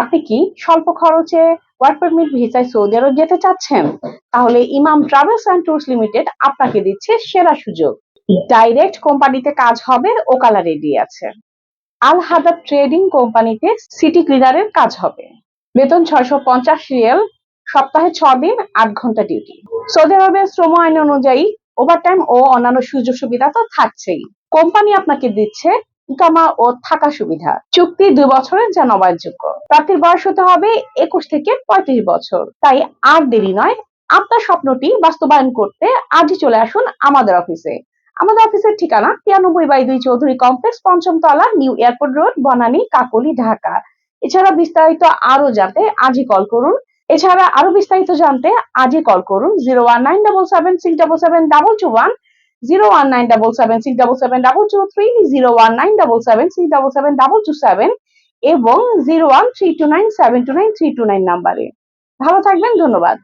আপনি কি স্বল্প খরচে ওয়ার্ক পারমিট ভিসায় সৌদি আরব যেতে চাচ্ছেন? তাহলে ইমাম ট্রাভেলস অ্যান্ড ট্যুরস লিমিটেড আপনাকে দিচ্ছে সেরা সুযোগ। ডাইরেক্ট কোম্পানিতে কাজ হবে, ওকালা রেডি আছে। আল হাদাব ট্রেডিং কোম্পানিতে সিটি ক্লিনারের কাজ হবে। বেতন ছয়শো পঞ্চাশ রিয়েল, সপ্তাহে ছ দিন, আট ঘণ্টা ডিউটি সৌদি আরবের শ্রম আইন অনুযায়ী ওভারটাইম ও অন্যান্য সুযোগ সুবিধা তো থাকছেই। কোম্পানি আপনাকে দিচ্ছে ইকামা ও থাকা সুবিধা। চুক্তি দুই বছরের যা নবায়নযোগ্য। প্রার্থীর বয়স হতে হবে একুশ থেকে পঁয়ত্রিশ বছর। তাই আর দেরি নয়, আপনার স্বপ্নটি বাস্তবায়ন করতে আজই চলে আসুন আমাদের অফিসে। আমাদের অফিসের ঠিকানা তিরানব্বই বাই দুই চৌধুরী কমপ্লেক্স, পঞ্চম তলা, new airport road, Banani, Kakoli, Dhaka. এছাড়া বিস্তারিত আরও জানতে আজই কল করুন। এছাড়া আরও বিস্তারিত জানতে আজই কল করুন zero one nine double seven, six double seven, double two one zero one nine double seven six seven double three zero one nine double seven six double seven double two seven এবং zero one three two nine seven two nine three two nine নাম্বারে ভালো থাকবেন, ধন্যবাদ।